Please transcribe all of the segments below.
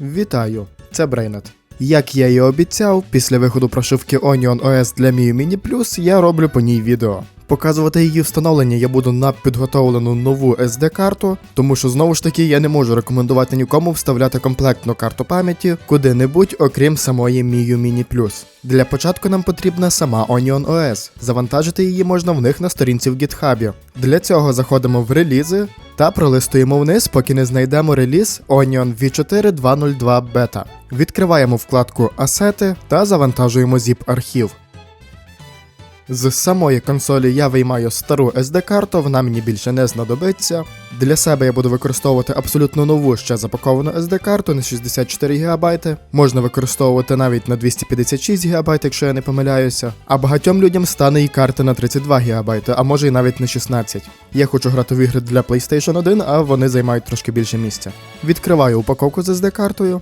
Вітаю, це Брейнет. Як я і обіцяв, після виходу прошивки Onion OS для Mii Mini Plus я роблю по ній відео. Показувати її встановлення я буду на підготовлену нову SD-карту, тому що знову ж таки я не можу рекомендувати нікому вставляти комплектну карту пам'яті куди-небудь, окрім самої Mii Mini Plus. Для початку нам потрібна сама Onion OS. Завантажити її можна в них на сторінці в GitHub. Для цього заходимо в релізи та пролистуємо вниз, поки не знайдемо реліз Onion V4 2.02 Beta. Відкриваємо вкладку Асети та завантажуємо zip архів. З самої консолі я виймаю стару SD-карту, вона мені більше не знадобиться. Для себе я буду використовувати абсолютно нову ще запаковану SD-карту на 64 ГБ. Можна використовувати навіть на 256 ГБ, якщо я не помиляюся. А багатьом людям стане і карта на 32 ГБ, а може і навіть на 16. Я хочу грати в ігри для PlayStation 1, а вони займають трошки більше місця. Відкриваю упаковку з SD-картою.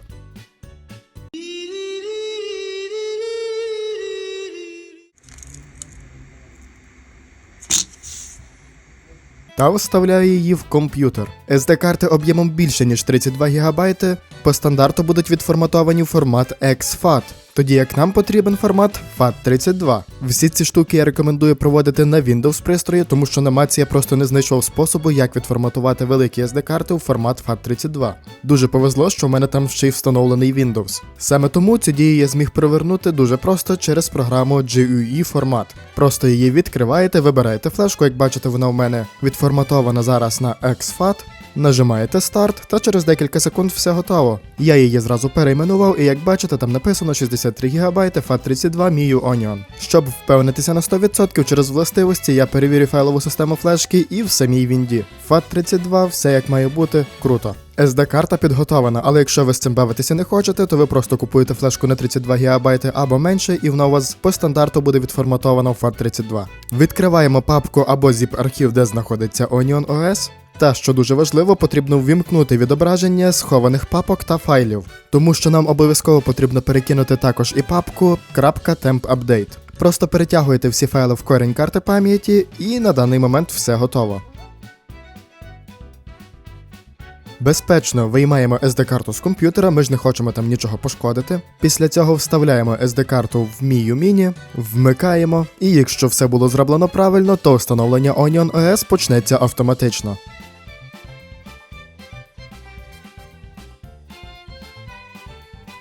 Та вставляю її в комп'ютер. SD-карти об'ємом більше ніж 32 ГБ по стандарту будуть відформатовані в формат exFAT, тоді як нам потрібен формат FAT32. Всі ці штуки я рекомендую проводити на Windows пристрої, тому що на Mac я просто не знайшов способу, як відформатувати великі SD-карти у формат FAT32. Дуже повезло, що в мене там ще й встановлений Windows. Саме тому цю дію я зміг провернути дуже просто через програму GUI формат. Просто її відкриваєте, вибираєте флешку, як бачите, вона в мене відформатована зараз на exFAT. Нажимаєте старт, та через декілька секунд все готово. Я її зразу перейменував, і як бачите, там написано 63 ГБ FAT32 MIU Onion. Щоб впевнитися на 100% через властивості, я перевірю файлову систему флешки і в самій Вінді. FAT32, все як має бути, круто. SD-карта підготовлена, але якщо ви з цим бавитися не хочете, то ви просто купуєте флешку на 32 ГБ або менше, і вона у вас по стандарту буде відформатована в FAT32. Відкриваємо папку або zip архів, де знаходиться Onion OS. Та, що дуже важливо, потрібно ввімкнути відображення схованих папок та файлів, тому що нам обов'язково потрібно перекинути також і папку .temp_update. Просто перетягуєте всі файли в корінь карти пам'яті, і на даний момент все готово. Безпечно виймаємо SD-карту з комп'ютера, ми ж не хочемо там нічого пошкодити. Після цього вставляємо SD-карту в Mii Mini, вмикаємо, і якщо все було зроблено правильно, то встановлення Onion OS почнеться автоматично.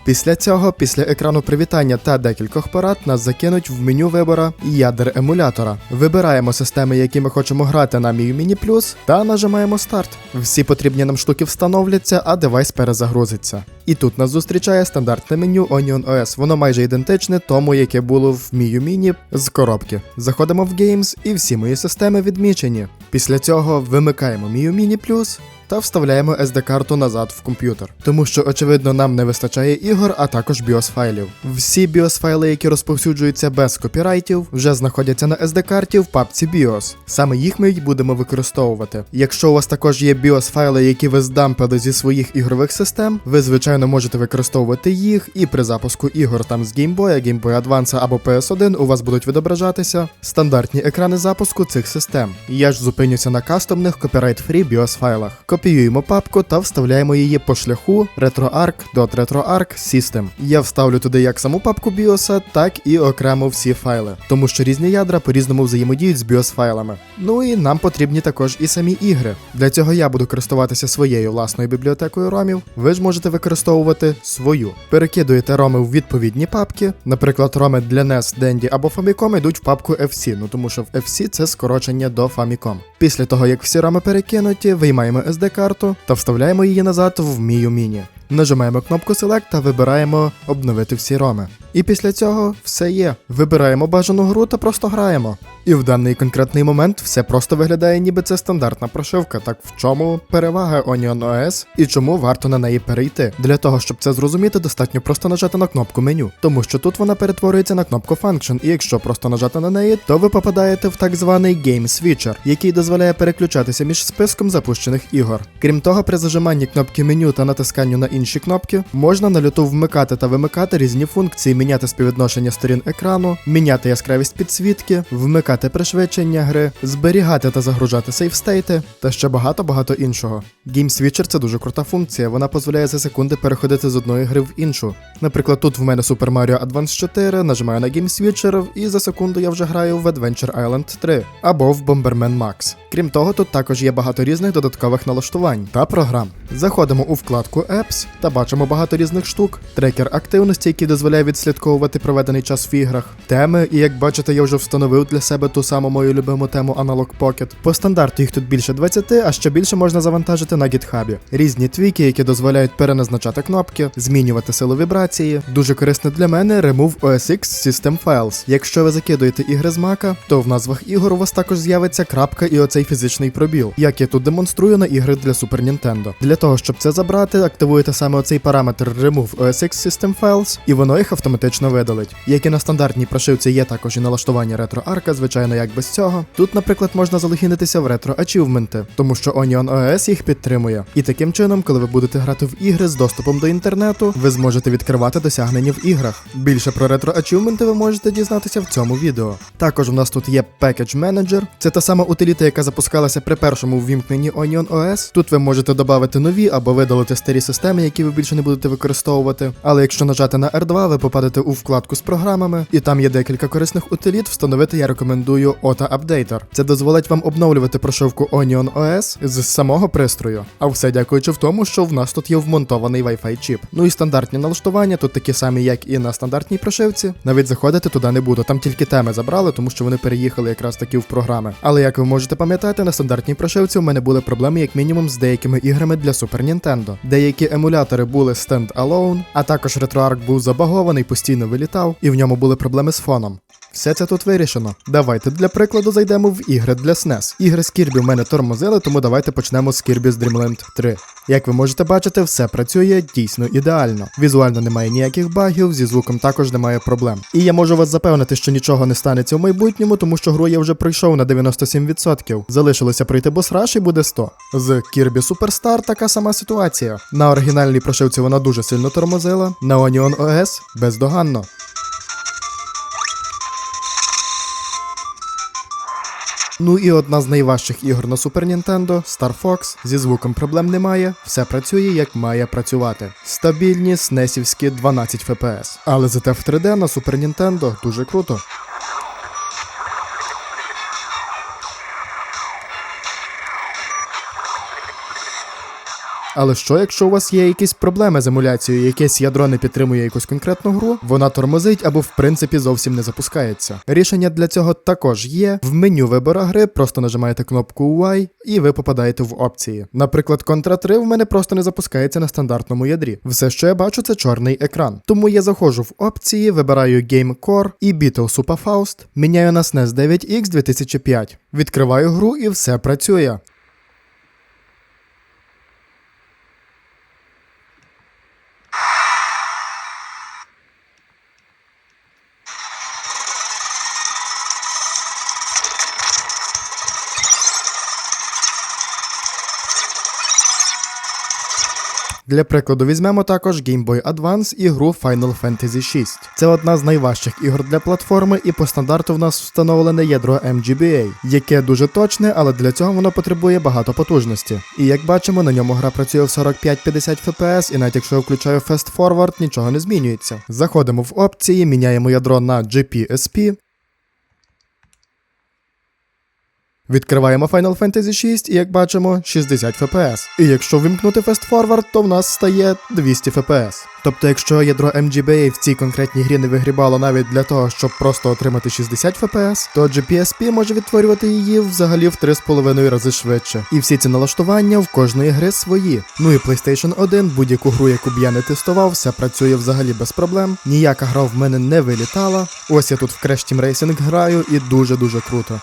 Після цього, після екрану привітання та декількох порад, нас закинуть в меню вибора ядер емулятора. Вибираємо системи, які ми хочемо грати на Mii Mini Plus, та нажимаємо старт. Всі потрібні нам штуки встановляться, а девайс перезагрузиться. І тут нас зустрічає стандартне меню Onion OS. Воно майже ідентичне тому, яке було в Mii Mini з коробки. Заходимо в Games і всі мої системи відмічені. Після цього вимикаємо Mii Mini Plus та вставляємо SD-карту назад в комп'ютер. Тому що, очевидно, нам не вистачає ігор, а також BIOS файлів. Всі BIOS файли, які розповсюджуються без копірайтів, вже знаходяться на SD-карті в папці BIOS. Саме їх ми й будемо використовувати. Якщо у вас також є BIOS файли, які ви здампили зі своїх ігрових систем, ви звичайно можете використовувати їх, і при запуску ігор там з Game Boy, Game Advance або PS1 у вас будуть відображатися стандартні екрани запуску цих систем. Я ж зупинюся на кастомних copyright-free BIOS файлах. Копіюємо папку та вставляємо її по шляху retroarch.retroarch system. Я вставлю туди як саму папку BIOS, так і окремо всі файли, тому що різні ядра по-різному взаємодіють з BIOS файлами. Ну і нам потрібні також і самі ігри. Для цього я буду користуватися своєю власною бібліотекою ромів. Ви ж можете використовувати свою. Перекидуєте роми в відповідні папки. Наприклад, роми для NES, Dendy або Famicom йдуть в папку FC, ну тому що в FC це скорочення до Famicom. Після того, як всі роми перекинуті, виймаємо SD-карту та вставляємо її назад в Mii Mini. Нажимаємо кнопку Select та вибираємо обновити всі роми. І після цього все є. Вибираємо бажану гру та просто граємо. І в даний конкретний момент все просто виглядає, ніби це стандартна прошивка. Так в чому перевага Onion OS і чому варто на неї перейти? Для того, щоб це зрозуміти, достатньо просто нажати на кнопку меню, тому що тут вона перетворюється на кнопку Function, і якщо просто нажати на неї, то ви попадаєте в так званий Game Switcher, який дозволяє переключатися між списком запущених ігор. Крім того, при зажиманні кнопки меню та натисканню на інші кнопки. Можна на люту вмикати та вимикати різні функції, міняти співвідношення сторін екрану, міняти яскравість підсвітки, вмикати пришвидшення гри, зберігати та загружати сейфстейти та ще багато-багато іншого. Game Switcher це дуже крута функція, вона дозволяє за секунди переходити з одної гри в іншу. Наприклад, тут в мене Super Mario Advance 4, нажимаю на Game Switcher, і за секунду я вже граю в Adventure Island 3 або в Bomberman Max. Крім того, тут також є багато різних додаткових налаштувань та програм. Заходимо у вкладку Apps та бачимо багато різних штук, трекер активності, який дозволяє відслідковувати проведений час в іграх, теми, і як бачите, я вже встановив для себе ту саму мою любиму тему Analog Pocket. По стандарту їх тут більше 20, а ще більше можна завантажити на GitHub. Різні твіки, які дозволяють переназначати кнопки, змінювати силу вібрації. Дуже корисно для мене Remove OS X System Files. Якщо ви закидуєте ігри з Мака, то в назвах ігор у вас також з'явиться крапка і оцей фізичний пробіл, як я тут демонструю на ігри для Super Nintendo. Для того, щоб це забрати, активуєте саме оцей параметр Remove OS X System Files, і воно їх автоматично видалить. Як і на стандартній прошивці є також і налаштування ретро-арка, звичайно, як без цього. Тут, наприклад, можна залогінитися в ретро-ачівменти, тому що Onion OS їх підтримує. І таким чином, коли ви будете грати в ігри з доступом до інтернету, ви зможете відкривати досягнення в іграх. Більше про ретро-ачівменти ви можете дізнатися в цьому відео. Також у нас тут є Package Manager. Це та сама утиліта, яка запускалася при першому ввімкненні Onion OS. Тут ви можете додати нові або видалити старі системи, які ви більше не будете використовувати. Але якщо нажати на R2, ви попадете у вкладку з програмами, і там є декілька корисних утиліт. Встановити я рекомендую Auto Updater. Це дозволить вам обновлювати прошивку Onion OS з самого пристрою. А все дякуючи в тому, що в нас тут є вмонтований Wi-Fi чіп. Ну і стандартні налаштування тут такі самі, як і на стандартній прошивці. Навіть заходити туди не буду. Там тільки теми забрали, тому що вони переїхали якраз таки в програми. Але як ви можете пам'ятати, на стандартній прошивці у мене були проблеми, як мінімум, з деякими іграми для Super Nintendo. Деякі емулятори були stand-alone, а також RetroArch був забагований, постійно вилітав, і в ньому були проблеми з фоном. Все це тут вирішено. Давайте для прикладу зайдемо в ігри для SNES. Ігри з Kirby в мене тормозили, тому давайте почнемо з Kirby's Dream Land 3. Як ви можете бачити, все працює дійсно ідеально. Візуально немає ніяких багів, зі звуком також немає проблем. І я можу вас запевнити, що нічого не станеться в майбутньому, тому що гру я вже пройшов на 97%. Залишилося пройти босраш і буде 100. З Kirby Superstar така сама ситуація. На оригінальній прошивці вона дуже сильно тормозила, на Onion OS бездоганно. Ну і одна з найважчих ігор на Super Nintendo Star Fox. Зі звуком проблем немає, все працює як має працювати. Стабільні снесівські 12 FPS. Але зате в 3D на Super Nintendo дуже круто. Але що, якщо у вас є якісь проблеми з емуляцією, якесь ядро не підтримує якусь конкретну гру, вона тормозить або в принципі зовсім не запускається. Рішення для цього також є. В меню вибора гри просто нажимаєте кнопку Y і ви попадаєте в опції. Наприклад, Contra 3 в мене просто не запускається на стандартному ядрі. Все, що я бачу, це чорний екран. Тому я заходжу в опції, вибираю Game Core і Beetle Super Faust, міняю на SNES 9X 2005. Відкриваю гру і все працює. Для прикладу візьмемо також Game Boy Advance і гру Final Fantasy 6. Це одна з найважчих ігор для платформи, і по стандарту в нас встановлене ядро MGBA, яке дуже точне, але для цього воно потребує багато потужності. І як бачимо, на ньому гра працює в 45-50 FPS, і навіть якщо я включаю Fast Forward, нічого не змінюється. Заходимо в опції, міняємо ядро на GPSP. Відкриваємо Final Fantasy 6 і як бачимо 60 FPS. І якщо вимкнути Fast Forward, то в нас стає 200 FPS. Тобто, якщо ядро MGBA в цій конкретній грі не вигрібало навіть для того, щоб просто отримати 60 FPS, то GPSP може відтворювати її взагалі в 3,5 рази швидше. І всі ці налаштування в кожної гри свої. Ну і PlayStation 1, будь-яку гру, яку б я не тестував, все працює взагалі без проблем. Ніяка гра в мене не вилітала. Ось я тут в Crash Team Racing граю і дуже-дуже круто.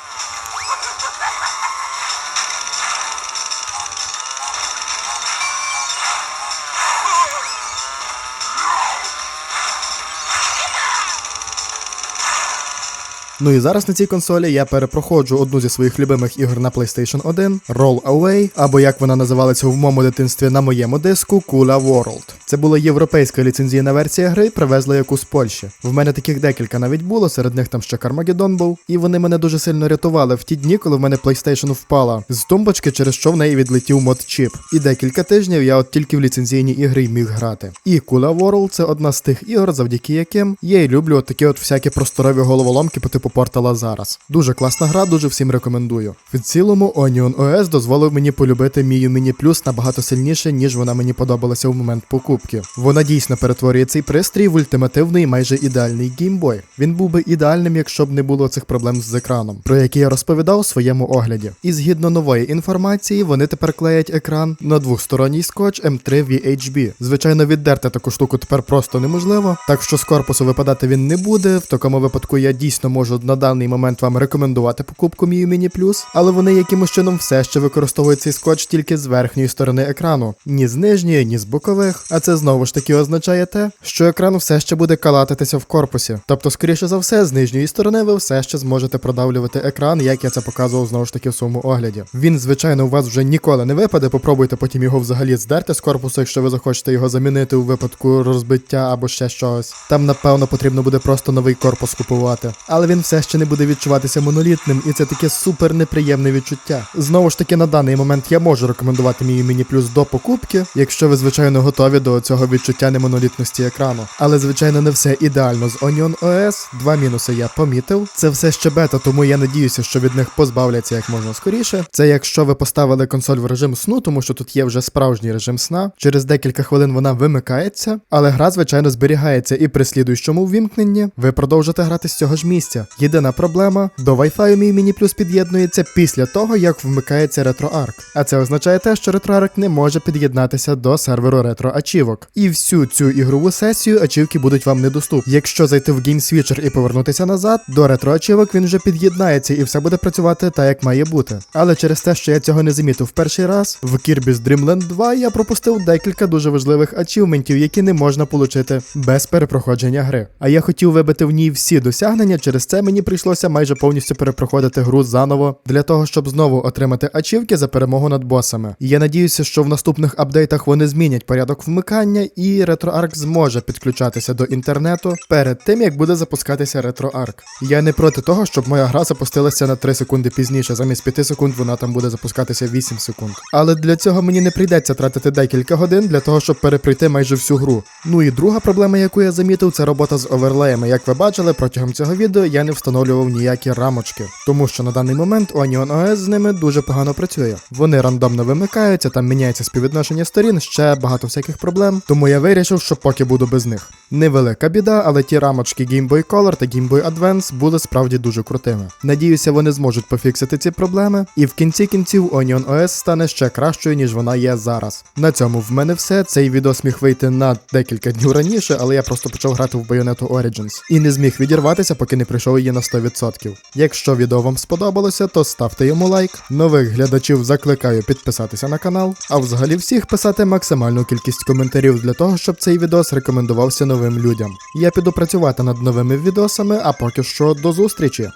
Ну і зараз на цій консолі я перепроходжу одну зі своїх любимих ігор на PlayStation 1 Roll Away, або як вона називалася в моєму дитинстві на моєму диску Kula World. Це була європейська ліцензійна версія гри, привезли яку з Польщі. В мене таких декілька навіть було, серед них там ще Carmageddon був, і вони мене дуже сильно рятували в ті дні, коли в мене PlayStation впала з тумбочки, через що в неї відлетів мод-чіп. І декілька тижнів я от тільки в ліцензійні ігри й міг грати. І Kula World це одна з тих ігор, завдяки яким я й люблю от такі от всякі просторові головоломки по типу портала зараз. Дуже класна гра, дуже всім рекомендую. В цілому Onion OS дозволив мені полюбити Mii Mini Plus набагато сильніше, ніж вона мені подобалася в момент покупки. Вона дійсно перетворює цей пристрій в ультимативний майже ідеальний геймбой. Він був би ідеальним, якщо б не було цих проблем з екраном, про які я розповідав у своєму огляді. І згідно нової інформації, вони тепер клеять екран на двохсторонній скотч M3 VHB. Звичайно, віддерти таку штуку тепер просто неможливо, так що з корпусу випадати він не буде. В такому випадку я дійсно можу на даний момент вам рекомендувати покупку Mii Mini Plus, але вони якимось чином все ще використовують цей скотч тільки з верхньої сторони екрану, ні з нижньої, ні з бокових. А це знову ж таки означає те, що екран все ще буде калатитися в корпусі. Тобто, скоріше за все, з нижньої сторони ви все ще зможете продавлювати екран, як я це показував знову ж таки в своєму огляді. Він, звичайно, у вас вже ніколи не випаде. Попробуйте потім його взагалі здерти з корпусу, якщо ви захочете його замінити у випадку розбиття або ще щось. Там, напевно, потрібно буде просто новий корпус купувати. Але він все ще не буде відчуватися монолітним, і це таке супер неприємне відчуття. Знову ж таки, на даний момент я можу рекомендувати мій Mini Plus до покупки, якщо ви, звичайно, готові до цього відчуття немонолітності екрану. Але, звичайно, не все ідеально з Onion OS. Два мінуси я помітив. Це все ще бета, тому я надіюся, що від них позбавляться як можна скоріше. Це якщо ви поставили консоль в режим сну, тому що тут є вже справжній режим сна. Через декілька хвилин вона вимикається, але гра, звичайно, зберігається і при слідуючому ввімкненні ви продовжите грати з цього ж місця. Єдина проблема до Wi-Fi мій Mini Plus під'єднується після того, як вмикається RetroArch. А це означає те, що RetroArch не може під'єднатися до серверу Retro Ачівок. І всю цю ігрову сесію ачівки будуть вам недоступні. Якщо зайти в Game Switcher і повернутися назад, до ретро-ачівок він вже під'єднається і все буде працювати так, як має бути. Але через те, що я цього не замітив перший раз, в Kirby's Dream Land 2 я пропустив декілька дуже важливих ачівментів, які не можна отримати без перепроходження гри. А я хотів вибити в ній всі досягнення, через це мені прийшлося майже повністю перепроходити гру заново для того, щоб знову отримати ачівки за перемогу над босами. І я надіюся, що в наступних апдейтах вони змінять порядок вмикання, і RetroArch зможе підключатися до інтернету перед тим, як буде запускатися RetroArch. Я не проти того, щоб моя гра запустилася на 3 секунди пізніше, замість 5 секунд вона там буде запускатися 8 секунд. Але для цього мені не прийдеться тратити декілька годин для того, щоб перепройти майже всю гру. Ну і друга проблема, яку я замітив, це робота з оверлеями. Як ви бачили, протягом цього відео я не встановлював ніякі рамочки, тому що на даний момент Onion OS з ними дуже погано працює. Вони рандомно вимикаються, там міняється співвідношення сторін, ще багато всяких проблем. Тому я вирішив, що поки буду без них. Невелика біда, але ті рамочки Game Boy Color та Game Boy Advance були справді дуже крутими. Надіюся, вони зможуть пофіксити ці проблеми, і в кінці кінців Onion OS стане ще кращою, ніж вона є зараз. На цьому в мене все. Цей відос міг вийти на декілька днів раніше, але я просто почав грати в Bayonetta Origins і не зміг відірватися, поки не прийшов її на 100%. Якщо відео вам сподобалося, то ставте йому лайк. Нових глядачів закликаю підписатися на канал, а взагалі всіх писати максимальну кількість коментарів для того, щоб цей відос рекомендувався новим людям. Я піду працювати над новими відосами, а поки що до зустрічі!